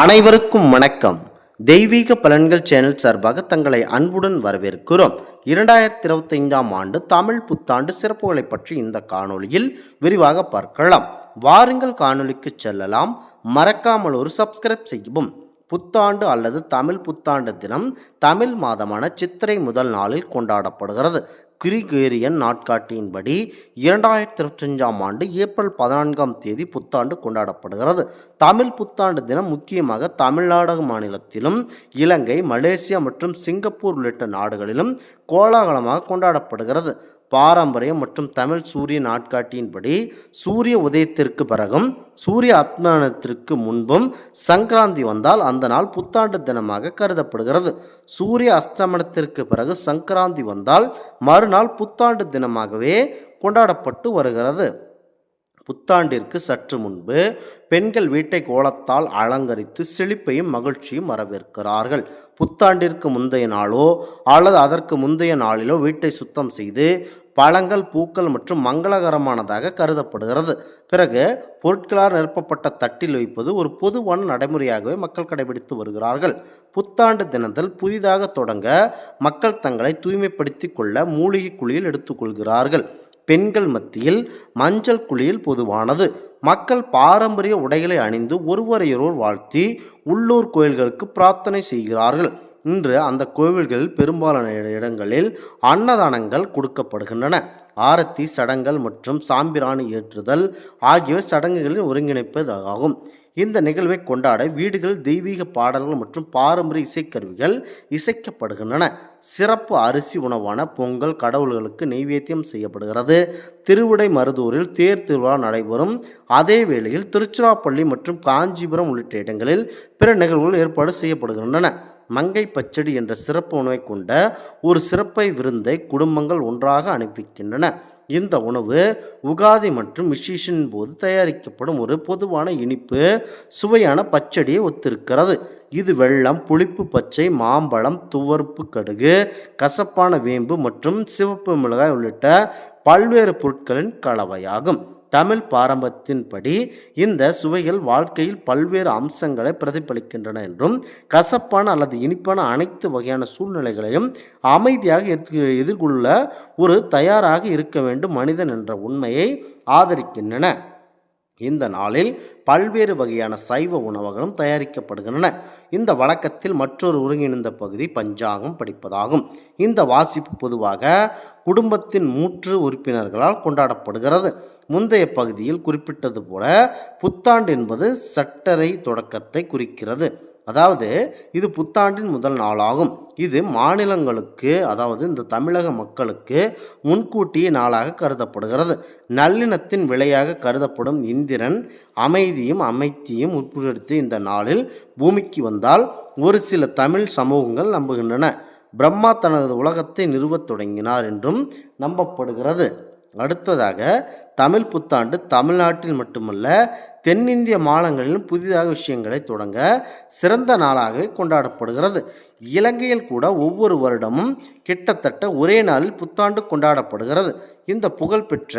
அனைவருக்கும் வணக்கம். தெய்வீக பலன்கள் சேனல் சார்பாக தங்களை அன்புடன் வரவேற்கிறோம். இரண்டாயிரத்தி இருபத்தைந்தாம் ஆண்டு தமிழ் புத்தாண்டு சிறப்புகளை பற்றி இந்த காணொளியில் விரிவாக பார்க்கலாம். வாருங்கள் காணொளிக்கு செல்லலாம். மறக்காமல் ஒரு சப்ஸ்கிரைப் செய்யவும். புத்தாண்டு அல்லது தமிழ் புத்தாண்டு தினம் தமிழ் மாதமான சித்திரை முதல் நாளில் கொண்டாடப்படுகிறது. கிரிகேரியன் நாட்காட்டியின்படி இரண்டாயிரத்தி இருபத்தஞ்சாம் ஆண்டு ஏப்ரல் பதினான்காம் தேதி புத்தாண்டு கொண்டாடப்படுகிறது. தமிழ் புத்தாண்டு தினம் முக்கியமாக தமிழ்நாடு மாநிலத்திலும் இலங்கை மலேசியா மற்றும் சிங்கப்பூர் உள்ளிட்ட நாடுகளிலும் கோலாகலமாக கொண்டாடப்படுகிறது. பாரம்பரியம் மற்றும் தமிழ் சூரிய நாட்காட்டியின்படி சூரிய உதயத்திற்கு பிறகும் சூரிய அத்மானத்திற்கு முன்பும் சங்கராந்தி வந்தால் அந்த நாள் புத்தாண்டு தினமாக கருதப்படுகிறது. சூரிய அஸ்தமனத்திற்கு பிறகு சங்கராந்தி வந்தால் மறுநாள் புத்தாண்டு தினமாகவே கொண்டாடப்பட்டு வருகிறது. புத்தாண்டிற்கு சற்று முன்பு பெண்கள் வீட்டை கோலத்தால் அலங்கரித்து செழிப்பையும் மகிழ்ச்சியும் வரவேற்கிறார்கள். புத்தாண்டிற்கு முந்தைய நாளோ அல்லது அதற்கு முந்தைய நாளிலோ வீட்டை சுத்தம் செய்து பழங்கள் பூக்கள் மற்றும் மங்களகரமானதாக கருதப்படுகிறது. பிறகு பொருட்களால் நிரப்பப்பட்ட தட்டில் வைப்பது ஒரு பொதுவான நடைமுறையாகவே மக்கள் கடைபிடித்து வருகிறார்கள். புத்தாண்டு தினத்தில் புதிதாக தொடங்க மக்கள் தங்களை தூய்மைப்படுத்தி கொள்ள மூலிகை குழியில் எடுத்துக்கொள்கிறார்கள் பெண்கள் மத்தியில் மஞ்சள் குழியில் பொதுவானது. மக்கள் பாரம்பரிய உடைகளை அணிந்து ஒருவரையொருவர் வாழ்த்தி உள்ளூர் கோயில்களுக்கு பிரார்த்தனை செய்கிறார்கள். இன்று அந்த கோவில்களில் பெரும்பாலான இடங்களில் அன்னதானங்கள் கொடுக்கப்படுகின்றன. ஆரத்தி சடங்கள் மற்றும் சாம்பிராணி ஏற்றுதல் ஆகியவை சடங்குகளில் ஒருங்கிணைப்பதாகும். இந்த நிகழ்வை கொண்டாட வீடுகள் தெய்வீக பாடல்கள் மற்றும் பாரம்பரிய இசைக்கருவிகள் இசைக்கப்படுகின்றன. சிறப்பு அரிசி உணவான பொங்கல் கடவுள்களுக்கு நெய்வேத்தியம் செய்யப்படுகிறது. திருவிடை மருதூரில் தேர் திருவிழா நடைபெறும். அதே வேளையில் திருச்சிராப்பள்ளி மற்றும் காஞ்சிபுரம் உள்ளிட்ட இடங்களில் பிற நிகழ்வுகள் ஏற்பாடு செய்யப்படுகின்றன. மங்கை பச்சடி என்ற சிறப்பு உணவை கொண்ட ஒரு சிறப்பை விருந்தை குடும்பங்கள் ஒன்றாக அனுப்பிக்கின்றன இந்த உணவு உகாதி மற்றும் விசேஷின் போது தயாரிக்கப்படும் ஒரு பொதுவான இனிப்பு சுவையான பச்சடியை ஒத்திருக்கிறது. இது வெள்ளம் புளிப்பு பச்சை மாம்பழம் துவர்ப்பு கடுகு கசப்பான வேம்பு மற்றும் சிவப்பு மிளகாய் உள்ளிட்ட பல்வேறு பொருட்களின் கலவையாகும். தமிழ் பாரம்பத்தின்படி இந்த சுவைகள் வாழ்க்கையில் பல்வேறு அம்சங்களை பிரதிபலிக்கின்றன என்றும் கசப்பான அல்லது இனிப்பான அனைத்து வகையான சூழ்நிலைகளையும் அமைதியாக எதிர்கொள்ள ஒரு தயாராக இருக்க வேண்டும் மனிதன் என்ற உண்மையை ஆதரிக்கின்றன. இந்த நாளில் பல்வேறு வகையான சைவ உணவுகளும் தயாரிக்கப்படுகின்றன. இந்த வழக்கத்தில் மற்றொரு ஒருங்கிணைந்த பகுதி பஞ்சாங்கம் படிப்பதாகும். இந்த வாசிப்பு பொதுவாக குடும்பத்தின் மூன்று உறுப்பினர்களால் கொண்டாடப்படுகிறது. முந்தைய பகுதியில் குறிப்பிட்டது போல புத்தாண்டு என்பது சட்டரை தொடக்கத்தை குறிக்கிறது. அதாவது இது புத்தாண்டின் முதல் நாளாகும். இது மாநிலங்களுக்கு அதாவது இந்த தமிழக மக்களுக்கு முன்கூட்டிய நாளாக கருதப்படுகிறது. நல்லிணத்தின் விலையாக கருதப்படும் இந்திரன் அமைதியும் அமைதியும் உட்படுத்தி இந்த நாளில் பூமிக்கு வந்தால் ஒரு சில தமிழ் சமூகங்கள் நம்புகின்றன. பிரம்மா தனது உலகத்தை நிறுவத் தொடங்கினார் என்றும் நம்பப்படுகிறது. அடுத்ததாக தமிழ் புத்தாண்டு தமிழ்நாட்டில் மட்டுமல்ல தென்னிந்திய மாநிலங்களிலும் புதிதாக விஷயங்களை தொடங்க சிறந்த நாளாக கொண்டாடப்படுகிறது. இலங்கையில் கூட ஒவ்வொரு வருடமும் கிட்டத்தட்ட ஒரே நாளில் புத்தாண்டு கொண்டாடப்படுகிறது. இந்த புகழ்பெற்ற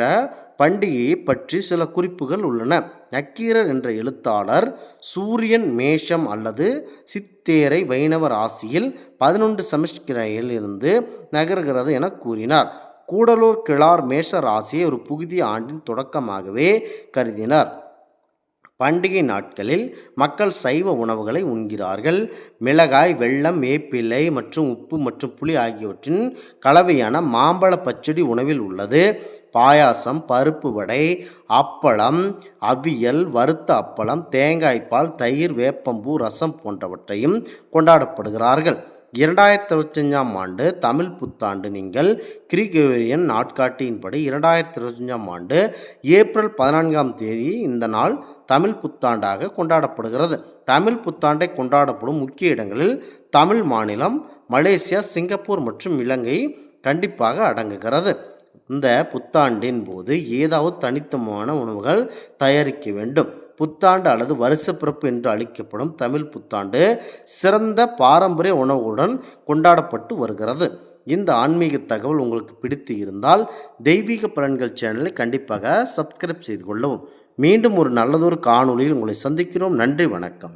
பண்டிகையை பற்றி சில குறிப்புகள் உள்ளன. நக்கீரர் என்ற எழுத்தாளர் சூரியன் மேஷம் அல்லது சித்தேரை வைணவ ராசியில் பதினொன்று செமஸ்கிரையில் இருந்து நகர்கிறது என கூறினார். கூடலூர் கிழார் மேஷ ராசியை ஒரு புகுதி ஆண்டின் தொடக்கமாகவே கருதினார். பண்டிகை நாட்களில் மக்கள் சைவ உணவுகளை உண்கிறார்கள். மிளகாய் வெல்லம் வேப்பிலை மற்றும் உப்பு மற்றும் புளி ஆகியவற்றின் கலவையான மாம்பழ பச்சடி உணவில் உள்ளது. பாயாசம் பருப்பு வடை அப்பளம் அவியல் வறுத்த அப்பளம் தேங்காய்ப்பால் தயிர் வேப்பம்பூ ரசம் போன்றவற்றையும் கொண்டாடப்படுகிறார்கள். இரண்டாயிரத்தி இருபத்தஞ்சாம் ஆண்டு தமிழ் புத்தாண்டு நீங்கள் கிரிகோரியன் நாட்காட்டியின்படி இரண்டாயிரத்தி இருபத்தஞ்சாம் ஆண்டு ஏப்ரல் பதினான்காம் தேதி இந்த நாள் தமிழ் புத்தாண்டாக கொண்டாடப்படுகிறது. தமிழ் புத்தாண்டை கொண்டாடப்படும் முக்கிய இடங்களில் தமிழ் மாநிலம் மலேசியா சிங்கப்பூர் மற்றும் இலங்கை கண்டிப்பாக அடங்குகிறது. இந்த புத்தாண்டின் போது ஏதாவது தனித்துவமான உணவுகள் தயாரிக்க வேண்டும். புத்தாண்டு அல்லது வருஷப்பிறப்பு என்று அழைக்கப்படும் தமிழ் புத்தாண்டு சிறந்த பாரம்பரிய உணவுகளுடன் கொண்டாடப்பட்டு வருகிறது. இந்த ஆன்மீக தகவல் உங்களுக்கு பிடித்து இருந்தால் தெய்வீக பலன்கள் சேனலை கண்டிப்பாக சப்ஸ்கிரைப் செய்து கொள்ளவும். மீண்டும் ஒரு நல்லதொரு காணொளியில் உங்களை சந்திக்கிறோம். நன்றி வணக்கம்.